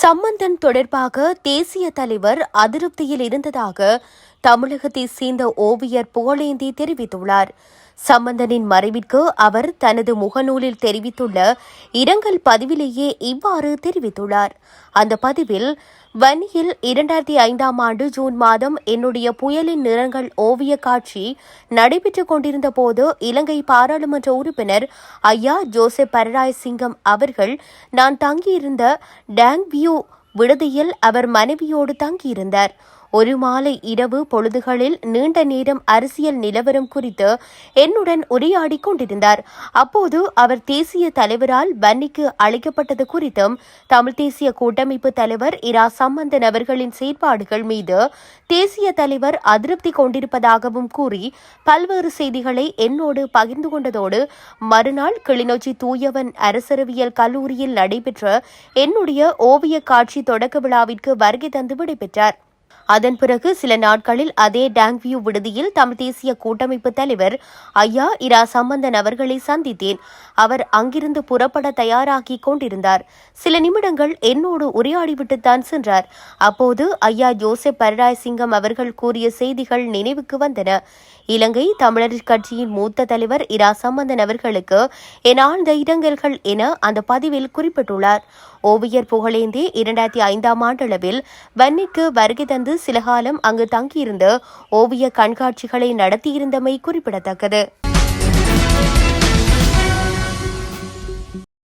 சம்பந்தன் தொடர்பாக தேசிய தலைவர் அதிருப்தியில் இருந்ததாக தமிழகத்தை சேர்ந்த ஓவியர் புகழேந்தி தெரிவித்துள்ளார். சம்பந்தனின் மறைவிற்கு அவர் தனது முகநூலில் தெரிவித்துள்ள இரங்கல் பதிவிலேயே இவ்வாறு தெரிவித்துள்ளார். அந்த பதிவில் வன்னியில் இரண்டாயிரத்தி ஐந்தாம் ஆண்டு ஜூன் மாதம் என்னுடைய புயலின் நிறங்கள் ஓவிய காட்சி நடைபெற்றுக் கொண்டிருந்த போது இலங்கை பாராளுமன்ற உறுப்பினர் ஐயா ஜோசப் பரராய் சிங்கம் அவர்கள் நான் தங்கியிருந்த டேங் வியூ விடுதியில் அவர் மனைவியோடு தங்கியிருந்தார். ஒரு மாலை இரவு பொழுதுகளில் நீண்ட நேரம் அரசியல் நிலவரம் குறித்து என்னுடன் உரையாடிக் கொண்டிருந்தார். அப்போது அவர் தேசிய தலைவரால் வன்னிக்கு அழைக்கப்பட்டது குறித்தும் தமிழ் தேசிய கூட்டமைப்பு தலைவர் இரா சம்பந்தன் அவர்களின் செயற்பாடுகள் மீது தேசிய தலைவர் அதிருப்தி கொண்டிருப்பதாகவும் கூறி பல்வேறு செய்திகளை என்னோடு பகிர்ந்து கொண்டதோடு மறுநாள் கிளிநொச்சி தூயவன் அரசரவியல் கல்லூரியில் நடைபெற்ற என்னுடைய ஓவிய காட்சி தொடக்க விழாவிற்கு வருகை தந்து விடைபெற்றார். அதன் பிறகு சில நாட்களில் அதே டேங்வியூ விடுதியில் தமிழ் தேசிய கூட்டமைப்பு தலைவர் ஐயா இரா சம்பந்தன் அவர்களை சந்தித்தேன். அவர் அங்கிருந்து புறப்பட தயாராகி கொண்டிருந்தார். சில நிமிடங்கள் என்னோடு உரையாடிவிட்டுத்தான் சென்றார். அப்போது ஐயா ஜோசப் பரராய் சிங்கம் அவர்கள் கூறிய செய்திகள் நினைவுக்கு வந்தன. இலங்கை தமிழர் கட்சியின் மூத்த தலைவர் இரா சம்பந்தன் அவர்களுக்கு என் ஆழ்ந்த இரங்கல்கள் என அந்த பதிவில் குறிப்பிட்டுள்ளார். ஓவியர் புகழேந்தி இரண்டாயிரத்தி ஐந்தாம் ஆண்டளவில் வன்னிக்கு வருகை தந்து சில காலம் அங்கு தங்கியிருந்து ஓவிய கண்காட்சிகளை நடத்தியிருந்தமை குறிப்பிடத்தக்கது.